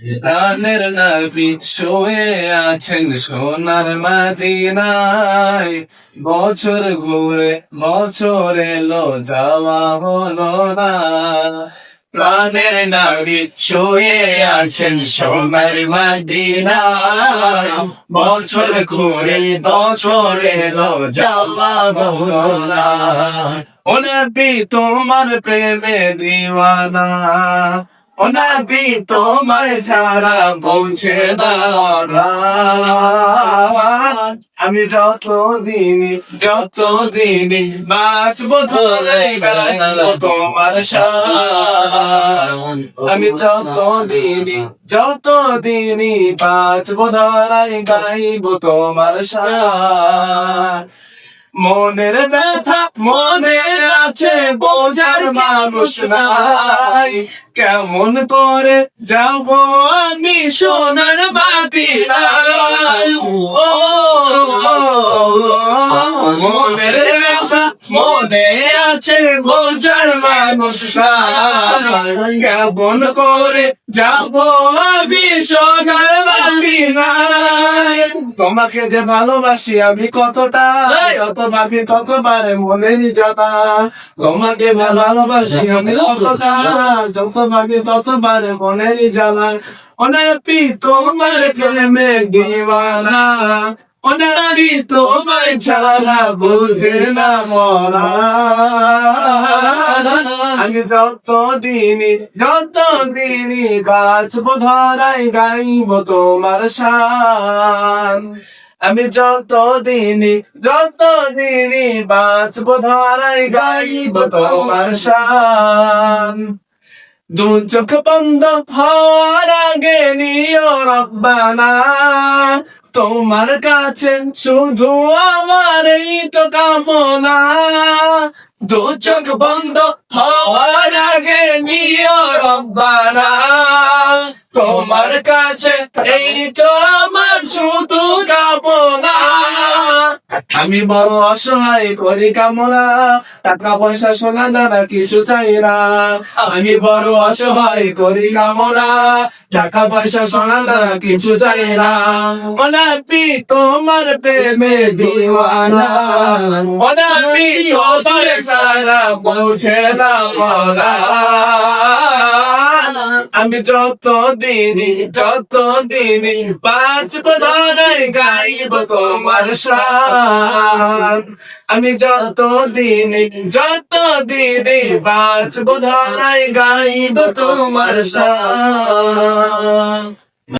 প্রাণের নবী শুয়ে আছেন সোনার মদিনায়। বছর ঘুরে বছর এলো, যাওয়া হলো না। প্রাণের নবী শুয়ে আছেন সোনার মদিনায়। বছর ঘুরে বছর এলো, যাওয়া হলো না। ও নবী, তোমার প্রেমে দিওয়ানা। ও নবী তোমার ছাড়া পৌঁছে আমি যত দিনই যত দিনই বাঁচবো ধরে তোমার আমি যত দিনই যত দিনই বাঁচবো ধরাই গাইবো তোমার শান মনের ব্যথা মনে আছে বোঝার মানুষ নাই। কেমন করে যাব আমি সোনার বাতি ও মনের ব্যথা মনে আছে বোঝার মানুষ কেমন করে যাব আমি সোনার তোমাকে যে ভালোবাসি আমি কতটা? যত ভাবি ততবারে মনেরই জানা তোমাকে ভালোবাসি আমি কতটা? যত ভাবি ততবারে মনেরই জানা অনেক তোমার প্রেমে দিওয়ানা অনেপি তোমায় ছাড়া বুঝে না মরা। আমি যত দিনই যত দিনই বাঁচবো, ধরাই গাইব তোমার শান। আমি যত দিনই যত দিনই বাঁচবো, ধরাই গাইব তোমার শান। দু চোখ বন্ধ হওয়ার আগে নিও রব্বানা। তোমার কাছে শুধু আমার এই তো কামনা। দু চোখ বন্ধ হওয়ার আগে নিও রব্বানা। তোমার কাছে এই তো আমার শুধু কামনা। আমি বড় অসহায় করি কামনা টাকা পয়সা সোনা দানা কিছু চাই না। আমি বড় অসহায় করি কামনা টাকা পয়সা সোনা দানা কিছু চাই না। অনাপি তোমার প্রেমে দিওয়ানা অনাপি তোমার সারা পৌঁছে না বলা আমি যত দিনই যত দিনই বাঁচব ধরাই গাইব তোমার আমি যত দিনই যত দিনই বাঁচব ধরাই গাইব তোমার